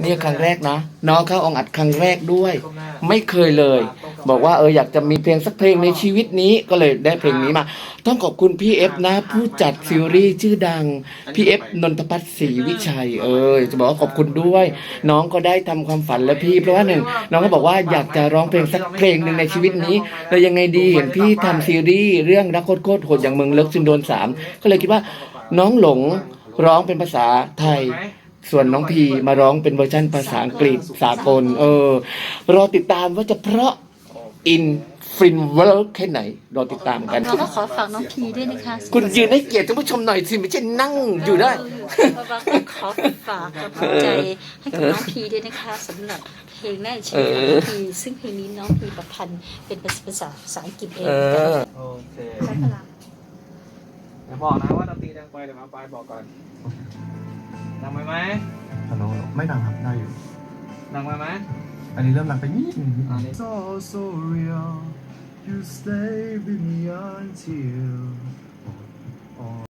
เนี่ยครั้งแรกนะ น้องเข้าองค์อัดครั้งแรกด้วยก้มหน้าไม่เคยเลย บอกว่าเอออยากจะมีเพลงสักเพลงในชีวิตนี้ก็เลยได้เพลงนี้มา ต้องขอบคุณพี่เอฟนะ ผู้จัดซีรีส์ชื่อดังพี่เอฟนนทพัฒน์ศรีวิชัย เออจะบอกว่าขอบคุณด้วย น้องก็ได้ทำความฝันแล้วพี่ เพราะว่าหนึ่งน้องก็บอกว่าอยากจะร้องเพลงสักเพลงหนึ่งในชีวิตนี้แล้วยังไงดีเห็นพี่ทำซีรีส์เรื่องรักโคตรโคตรโหดอย่างเมืองเลิกซินโดนสามก็เลยคิดว่าน้องหลงร้องเป็นภาษาไทย ส่วนน้องพีมาร้องเป็นเวอร์ชันภาษาอังกฤษสากล เออ รอติดตามว่าจะเพราะอินฟินเวิร์กแค่ไหน รอติดตามกัน เราก็ขอฝากน้องพีด้วยนะคะคุณยืนให้เกียรติท่านผู้ชมหน่อยสิไม่ใช่นั่งอยู่ได้ เราก็ขอฝากกำลังใจให้กับน้องพีด้วยนะคะสำหรับเพลงแรกชีวิตของน้องพีซึ่งเพลงนี้น้องพีประพันธ์เป็นภาษาภาษาอังกฤษเองเออโอเคใช้พลังเดี๋ยวบอกนะว่าดนตรีดังไปเดี๋ยวมาปลายบอกก่อนดั งไปไหมฮัลโหลไม่ดังครับได้อยู่ ดังไปไหมอันนี้เริ่มดังไปนิดนึงอันนี้ It's all so real. You stay with me until